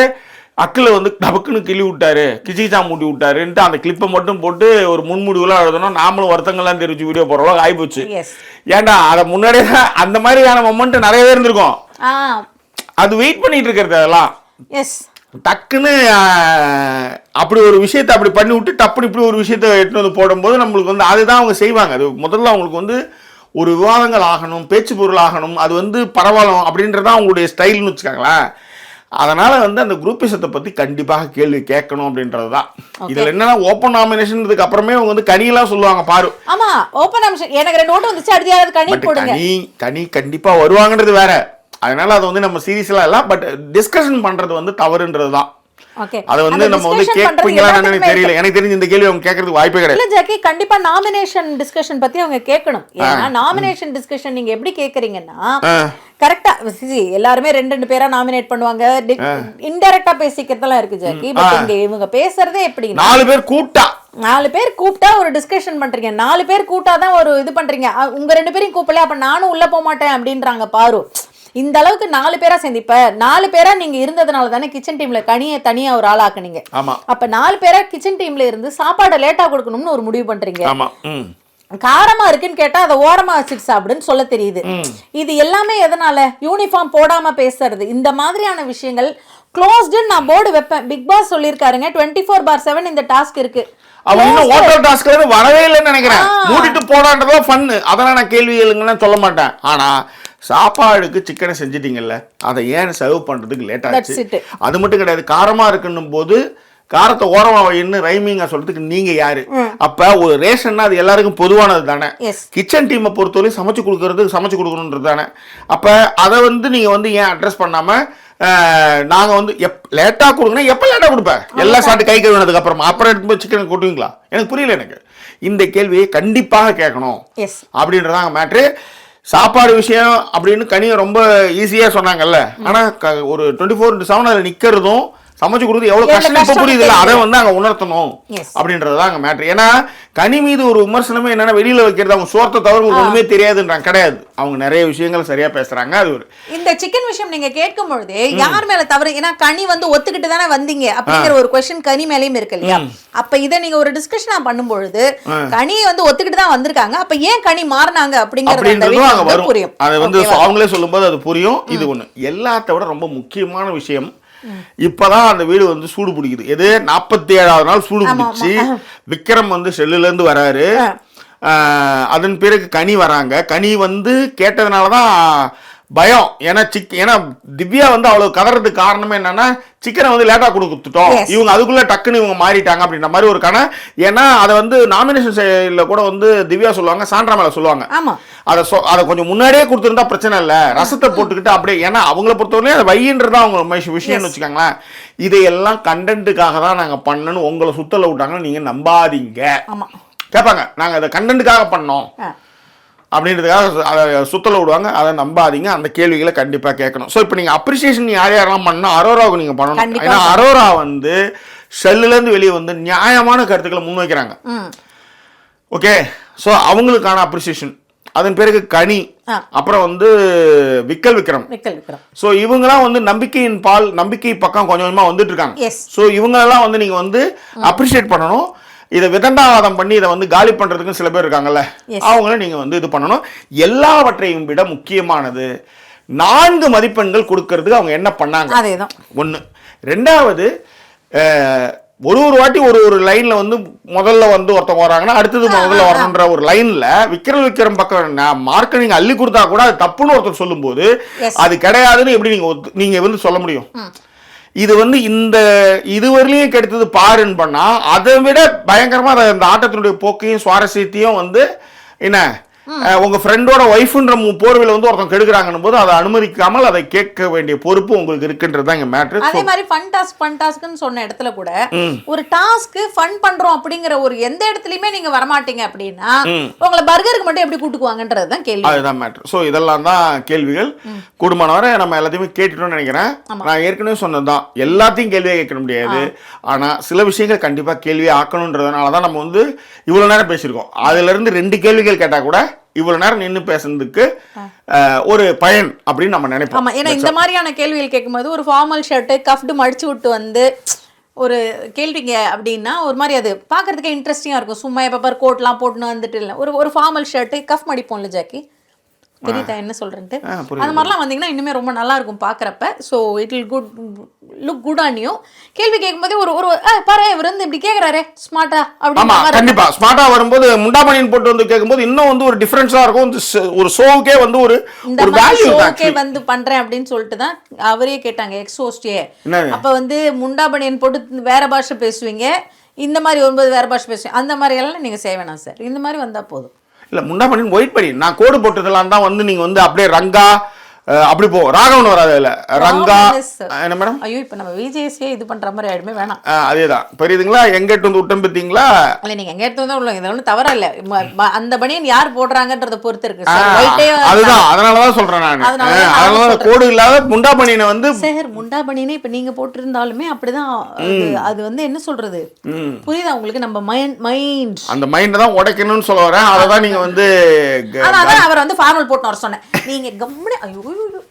அக்கில் வந்து டபக்குன்னு கிள்ளி விட்டாரு கிச்சிச்சா மூட்டி விட்டாருன்ட்டு அந்த கிளிப்பை மட்டும் போட்டு ஒரு முன்முடிவுலாம் எழுதணும். நாமளும் வருத்தங்கள்லாம் தெரிவிச்சு வீடியோ போடுறோம் ஆயிப்போச்சு. எஸ் ஏன்டா அதை முன்னாடியே தான் அந்த மாதிரியான மொமெண்ட் நிறையவே இருந்திருக்கும். அது வெயிட் பண்ணிட்டு இருக்கிறது அதெல்லாம். டக்குன்னு அப்படி ஒரு விஷயத்தை அப்படி பண்ணி விட்டு டப்புனு இப்படி ஒரு விஷயத்தை எடுத்துட்டு வந்து போடும்போது நம்மளுக்கு வந்து அதுதான் அவங்க செய்வாங்க. அது முதல்ல அவங்களுக்கு வந்து ஒரு விவாதங்கள் ஆகணும் பேச்சு பொருள் ஆகணும் அது வந்து பரவாயில்ல அப்படின்றதான் அவங்களுடைய ஸ்டைல்னு வச்சுக்கோங்களேன். அதனால வந்து அந்த குரூப்பிசத்தை பத்தி கண்டிப்பாக கேள்வி கேட்கணும் அப்படின்றது தான். இதுல என்னன்னா ஓப்பன் நாமினேஷன் அப்புறமே அவங்க வந்து கனியெல்லாம் சொல்லுவாங்க பாரு. ஆமா ஓப்பன் அம்சம் எனக்கு ரெண்டு ஓட்டு வந்துச்சு அடுத்து யாராவது கனி பட் போடுங்க. கனி கனி கண்டிப்பா வருவாங்கன்றது வேற. அதனால அது வந்து நம்ம சீரியஸ்லாம் இல்ல பட் டிஸ்கஷன் பண்றது வந்து தவறுன்றது தான். அதை வந்து நம்ம வந்து கேட்பீங்களான்னு எனக்கு தெரியல. எனக்கு தெரிஞ்சு இந்த கேள்வி அவங்க கேட்கறதுக்கு வாய்ப்பே கிடையாது. இல்ல ஜாக்கி கண்டிப்பா நாமினேஷன் டிஸ்கஷன் பத்தி அவங்க கேட்கணும். ஏன்னா நாமினேஷன் டிஸ்கஷன் நீங்க எப்படி கேக்குறீங்கன்னா கரெக்டா எல்லாருமே ரெண்டு ரெண்டு பேரா நாமினேட் பண்ணுவாங்க. இன்டைரக்டா பேசிக்கிறதெல்லாம் இருக்கு ஜாக்கி. பட் இங்க இவங்க பேசுறதே எப்படின்னா நாலு பேர் கூட்டா நாலு பேர் கூப்பிட்டா ஒரு டிஸ்கஷன் பண்றீங்க. நாலு பேர் கூட்டாதான் ஒரு இது பண்றீங்க. உங்க ரெண்டு பேரையும் கூப்பிடல அப்ப நானும் உள்ள போக மாட்டேன் அப்படின்றாங்க பாரு. இந்த அளவுக்கு நாலு பேரா சேர்ந்து இப்ப நாலு பேரா நீங்க இருந்ததுனால தானே கிச்சன் டீம்ல கனியை தனியா ஒரு ஆளாக்குனீங்க ஆமா. அப்ப நாலு பேரா கிச்சன் டீம்ல இருந்து சாப்பாடை லேட்டா கொடுக்கணும்னு ஒரு முடிவு பண்றீங்க. ஆமா. காரமா இருக்குன்னு கேட்டா அதை ஓரமா வச்சுட்டு சாப்பிடுன்னு சொல்ல தெரியுது. இது எல்லாமே எதனால? யூனிஃபார்ம் போடாம பேசுறது. இந்த மாதிரியான விஷயங்கள் க்ளோஸ்டுன்னு நான் போர்டு வைப்பேன். பிக் பாஸ் சொல்லியிருக்காருங்க டுவெண்ட்டி ஃபோர் பார் செவன் இந்த டாஸ்க் இருக்கு. அவன் இன்னும் ஓட்டர் டாஸ்க்ல இருந்து வரவே இல்லைன்னு நினைக்கிறேன். மூடிட்டு போடான்றதா ஃபன்னு அதெல்லாம் நான் கேள்வி கேளுங்கன்னு சொல்ல மாட்டேன். ஆனா சாப்பாடுக்கு சிக்கனை செஞ்சிட்டீங்கல்ல அதை ஏன் சர்வ் பண்றதுக்கு லேட் ஆச்சு. அது மட்டும் கிடையாது காரமா இருக்குன்னும் போது காரத்தை ஓரமா வைன்னு ரைமிங்கா சொல்றதுக்கு நீங்க யாரு? அப்ப ஒரு ரேஷன்னா அது எல்லாருக்கும் பொதுவானது தானே. கிச்சன் டீமை பொறுத்தவரை சமைச்சு கொடுக்கறது சமைச்சு கொடுக்கணுன்றது தானே? அப்ப அதை வந்து நீங்க வந்து ஏன் அட்ரஸ் பண்ணாம அஹ், நாங்க வந்து எப் லேட்டா கொடுங்கன்னா எப்ப லேட்டா கொடுப்பேன் எல்லாம் சாப்பிட்டு கை கழுவினதுக்கு அப்புறமா. அப்புறம் எடுத்து போய் சிக்கன் கொட்டுவீங்களா? எனக்கு புரியல எனக்கு. இந்த கேள்வியை கண்டிப்பாக கேட்கணும். எஸ் அப்படின்றதாங்க மேட்ரு சாப்பாடு விஷயம் அப்படின்னு கனியை ரொம்ப ஈஸியாக சொன்னாங்கல்ல. ஆனால் க- ஒரு டுவெண்ட்டி ஃபோர் இன்ட்டு செவன் அதில் நிற்கிறதும் சமைச்சு கொடுத்து எவ்வளோ எவ்வளவு கஷ்டம்? இப்போ புரியுதுல்ல அதை. வந்து அங்கே உணர்த்தணும். அப்படின்றது தான் அங்கே மேட்ரு ஏன்னா கனி மீது ஒரு விமர்சனமே என்னன்னா வெளியில் வைக்கிறது அவங்க சோர்த்தை தவிர உங்களுக்கு ஒன்றுமே தெரியாதுன்றாங்க. கிடையாது. அவங்க நிறைய விஷயங்கள் சரியாக பேசுகிறாங்க அது ஒரு இந்த சிக்கன் விஷயம் நீங்க கேட்கும் பொழுதே யார் மேல தவறு? ஏன்னா கனி வந்து ஒத்துக்கிட்டு தானே வந்தீங்க அப்படிங்கிற ஒரு கொஸ்டின் கனி மேலயும் இருக்கு இல்லையா? அப்ப இதை நீங்க ஒரு டிஸ்கஷனா பண்ணும் பொழுது கனி வந்து ஒத்துக்கிட்டு தான் வந்திருக்காங்க. அப்ப ஏன் கனி மாறினாங்க அப்படிங்கறது புரியும். அது வந்து? அவங்களே சொல்லும்போது அது புரியும். இது ஒன்று எல்லாத்த விட ரொம்ப முக்கியமான விஷயம் இப்பதான் அந்த வீடு வந்து சூடு பிடிக்குது. எது? நாற்பத்தி ஏழாவது நாள் சூடு பிடிச்சி விக்ரம் வந்து செல்லுல இருந்து வராரு ஆஹ், அதன் பிறகு கனி வராங்க. கனி வந்து கேட்டதுனால தான் பயம். ஏன்னா சிக் ஏன்னா திவ்யா வந்து அவ்வளவு கதறதுக்கு காரணமே என்னன்னா சிக்கனை வந்து லேட்டா கொடுத்துட்டோம். இவங்க அதுக்குள்ள டக்குன்னு இவங்க மாறிட்டாங்க அப்படின்ற மாதிரி ஒரு கண ஏன்னா அதை வந்து நாமினேஷன் சைடில் கூட வந்து திவ்யா சொல்லுவாங்க சாண்ட்ரா மேல சொல்லுவாங்க. அதை சொ அதை கொஞ்சம் முன்னாடியே கொடுத்துருந்தா பிரச்சனை இல்லை. ரசத்தை போட்டுக்கிட்டு அப்படியே ஏன்னா அவங்கள பொறுத்தவரையும் அதை வையின்றதா அவங்க விஷயம்னு வச்சுக்கோங்களேன். இதையெல்லாம் கண்டென்ட்டுக்காக தான் நாங்கள் பண்ணணும்னு உங்களை சுத்தல விட்டாங்கன்னு நீங்கள் நம்பாதீங்க. கேட்பாங்க நாங்கள் அதை கண்டென்ட்டுக்காக பண்ணோம். அப்படின்றதுக்காக அதை சுத்தல விடுவாங்க. அதை நம்பாதீங்க. அந்த கேள்விகளை கண்டிப்பாக கேட்கணும். ஸோ இப்போ நீங்கள் அப்ரிசியேஷன் யார் யாரெல்லாம் பண்ணணும் அரோராவுக்கு நீங்கள் பண்ணணும். ஏன்னா அரோரா வந்து செல்லுலேருந்து வெளியே வந்து நியாயமான கருத்துக்களை முன்வைக்கிறாங்க. ஓகே ஸோ அவங்களுக்கான அப்ரிசியேஷன் அதன் பிறகு கனி. அப்புறம் வந்து விக்கல் விக்ரம். ஸோ இவங்கெல்லாம் வந்து நம்பிக்கையின் பால் நம்பிக்கை பக்கம் கொஞ்சம் கொஞ்சமாக வந்துட்டு இருக்காங்க. ஸோ இவங்களெல்லாம் வந்து நீங்கள் வந்து அப்ரிஷியேட் பண்ணணும். இதை விதண்டாவாதம் பண்ணி இதை வந்து காலி பண்ணுறதுக்கும் சில பேர் இருக்காங்கல்ல Yes. அவங்கள நீங்கள் வந்து இது பண்ணணும். எல்லாவற்றையும் விட முக்கியமானது நான்கு மதிப்பெண்கள் கொடுக்கறதுக்கு அவங்க என்ன பண்ணாங்க? அதேதான். ஒன்று ரெண்டாவது ஒரு ஒரு வாட்டி ஒரு ஒரு லைன்ல வந்து முதல்ல வந்து ஒருத்தவங்க வராங்கன்னா அடுத்தது முதல்ல வரணுன்ற ஒரு லைன்ல விக்ரம் விக்ரம் பக்கம் மார்க்கை நீங்க அள்ளி கொடுத்தா கூட அது தப்புன்னு ஒருத்தர் சொல்லும்போது. அது கிடையாதுன்னு எப்படி நீங்க ஒத்து- நீங்க வந்து சொல்ல முடியும்? இது வந்து இந்த இதுவரையிலையும் கெடுத்தது பாருன்னு பண்ணால் அதை விட பயங்கரமாக அதை அந்த ஆட்டத்தினுடைய போக்கையும் சுவாரஸ்யத்தையும் வந்து என்ன உங்க ஃப்ரெண்டோட ஒய்ஃப்ன்ற போர்வையில் வந்து ஒருத்தன் கெடுக்கிறாங்கன்னும் போது அதை அனுமதிக்காமல் அதை கேட்க வேண்டிய பொறுப்பு உங்களுக்கு இருக்குன்றது தான் இங்க மேட்ரு அதே மாதிரி ஃபன் டாஸ்க் ஃபன் டாஸ்க்னு சொன்ன இடத்துல கூட ஒரு டாஸ்க் ஃபன் பண்றோம் அப்படிங்கிற ஒரு எந்த இடத்துலயுமே நீங்க வரமாட்டீங்க அப்படின்னா உங்களை பர்கருக்கு மட்டும் எப்படி கூட்டுக்குவாங்கன்றது தான் கேள்வி. அதுதான் மேட்ரு ஸோ இதெல்லாம் தான் கேள்விகள். கூடுமானவரை நம்ம எல்லாத்தையுமே கேட்டுட்டோம்னு நினைக்கிறேன். நான் ஏற்கனவே சொன்னதுதான். எல்லாத்தையும் கேள்வியாக கேட்க முடியாது. ஆனால் சில விஷயங்கள் கண்டிப்பாக கேள்வியாக ஆக்கணுன்றதுனால தான் நம்ம வந்து இவ்வளோ நேரம் பேசியிருக்கோம். அதுலேருந்து ரெண்டு கேள்விகள் கேட்டால் கூட இவ்வளோ நேரம் நின்று பேசுனதுக்கு அஹ், ஒரு பயன் அப்படின்னு நம்ம நினைப்போம். ஆமா ஏன்னா இந்த மாதிரியான கேள்விகள் கேட்கும்போது ஒரு ஃபார்மல் ஷர்ட்டு கஃப்டு மடிச்சு விட்டு வந்து ஒரு கேள்விங்க அப்படின்னா ஒரு மாதிரி அது பார்க்கறதுக்கே இன்ட்ரெஸ்டிங்காக இருக்கும். சும்மா எப்போ கோட்லாம் போட்டுன்னு வந்துட்டு இல்லை. ஒரு ஒரு ஃபார்மல் ஷர்ட்டு கஃப் மடிப்போம்ல ஜாக்கி? தெரியுதா என்ன புரியுது, அந்த மாதிரிலாம் வந்தீங்கன்னா இன்னுமே ரொம்ப நல்லா இருக்கும் பார்க்குறப்ப so it will good look good on you கேள்வி கேட்கும்போதே ஒரு ஒரு "ஆ, பாரு இவர் வந்து இப்படி கேட்குறாரு ஸ்மார்ட்டா ஆமா அப்படின்ற மாதிரி கண்டிப்பா ஸ்மார்ட்டா வரும்போது முண்டாமணியன் போட்டு வந்து கேட்கும்போது இன்னும் வந்து ஒரு டிஃபரன்ஸா இருக்கும். ஒரு ஷோவுக்கே வந்து ஒரு ஒரு வேல்யூ ஷோக்கே வந்து பண்றேன் அப்படின்னு சொல்லிட்டு தான் அவரே கேட்டாங்க எக்ஸ் ஹோஸ்டியே என்னது? அப்ப வந்து முண்டாபணியன் போட்டு வேற பாஷை பேசுவீங்க. இந்த மாதிரி வரும்போது வேற பாஷை பேசுவீங்க. அந்த மாதிரி எல்லாம் நீங்க செய்ய வேணாம் சார் இந்த மாதிரி வந்தா போதும். இல்லை முண்டாமணின் ஒயிட் பண்ணி. நான் கோடு போட்டதெல்லாம் தான் வந்து நீங்கள் வந்து அப்படியே ரங்கா அப்படி போ. ராகவன் வராது இல்ல ரங்கா என்ன மேடம் ஐயோ இப்ப நம்ம விஜேசியே இது பண்ற மாதிரி ஆயிடுமே வேணாம். அதேதான். புரியுதுங்களா? எங்கிட்ட வந்து விட்டம் பார்த்தீங்களா இல்ல நீங்க எங்க எடுத்து வந்தா உள்ள இது தவற இல்ல. அந்த பனியன் யார் போடுறாங்கன்றத பொறுத்து இருக்கு அதுதான். அதனாலதான் சொல்றேன் நான். அதனால கோடு இல்லாத முண்டா பனியனை வந்து சார் முண்டா பனியனே இப்ப நீங்க போட்டிருந்தாலுமே அப்படிதான் அது வந்து என்ன சொல்றது? புரியுதா உங்களுக்கு? நம்ம மைண்ட் மைண்ட் அந்த மைண்டை தான் உடைக்கணும்னு சொல்ல வரேன். அதை தான் நீங்க வந்து அவர் வந்து ஃபார்மல் போட்டு வர சொன்னேன். நீங்க கம்முனு ஐயோ ஐயோ, ஐயோ.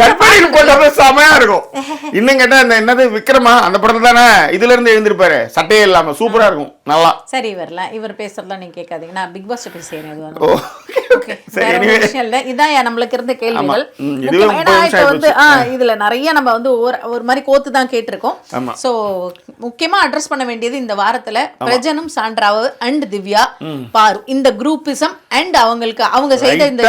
கற்பனையில் போட்டது செமையா இருக்கும். இன்னும் கேட்டா இந்த என்னது விக்ரமா அந்த படத்துல தானே? இதுல இருந்து எழுந்திருப்பாரு. சட்டையே இல்லாம சூப்பரா இருக்கும். நல்லா. சரி வரல இவர் பேசுறதெல்லாம் நீங்க கேட்காதீங்க. நான் பிக் பாஸ் பேசுறேன் இது வந்து. இதான் நம்மளுக்கு இருந்த கேள்விகள். இப்ப வந்து இதுல நிறைய நம்ம வந்து ஒரு ஒரு மாதிரி கோத்து தான் கேட்டிருக்கோம். சோ முக்கியமா அட்ரஸ் பண்ண வேண்டியது இந்த வாரத்துல பிரஜனும் சாண்ட்ராவு அண்ட் திவ்யா பாரு. இந்த குரூப்பிசம் அண்ட் அவங்களுக்கு அவங்க செய்த இந்த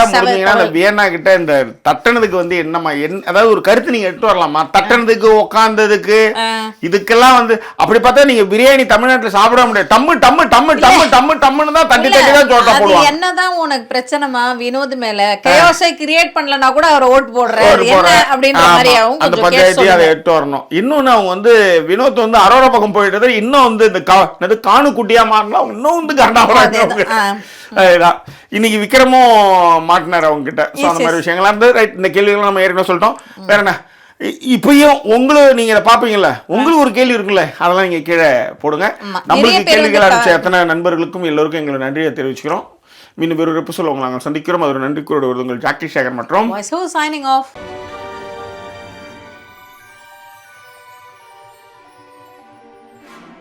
வியன்னா கிட்ட இந்த தட்டனதுக்கு வந்து என்னமா என் அதாவது ஒரு கருத்து நீங்க எடுத்து வரலாமா? தட்டனதுக்கு உட்கார்ந்ததுக்கு இதுக்கெல்லாம் வந்து அப்படி பார்த்தா நீங்க பிரியாணி தமிழ்நாட்டுல சாப்பிட முடியாது. டம்மு டம்மு டம்மு டம்மு டம்மு டம்முன்னு தான் தட்டி தட்டி தான் சோட்டா போடுவாங்க. என்னதான் உனக்கு பிரச்சனைமா வினோத் மேல? கேயோஸை கிரியேட் பண்ணலனா கூட அவர் ஓட் போடுறாரு என்ன. அப்படின்ற ஆமா. மாதிரி அவங்க அந்த பஞ்சாயத்தையும் அதை எடுத்து வரணும். இன்னொன்னு அவங்க வந்து வினோத் வந்து அரோரா பக்கம் போயிட்டது இன்னும் வந்து இந்த கா என்னது காணு குட்டியா மாறினா இன்னும் வந்து. அதுதான் இன்னைக்கு விக்ரமும் மாட்டினார் அவங்க கிட்ட ஸோ அந்த மாதிரி விஷயங்கள்லாம் இருந்து ரைட் இந்த கேள்விகள் நம்ம ஏற்கனவே சொல்லிட்டோம். வேற என்ன? இப்பயும் உங்களுக்கு நீங்க இதை பாப்பீங்கல்ல உங்களுக்கு ஒரு கேள்வி இருக்குல்ல? அதெல்லாம் நீங்க கீழே போடுங்க. நம்மளுக்கு கேள்விகள் அனுப்பிச்ச எத்தனை நண்பர்களுக்கும் எல்லோருக்கும் எங்களை நன்றியை தெரிவிச்சுக்கிறோம். மீண்டும் வேறு ஒரு எபிசோட் உங்களை நாங்கள் சந்திக்கிறோம். அது ஒரு நன்றி கூறோடு உங்கள் ஜாக்கி சேகர் மற்றும்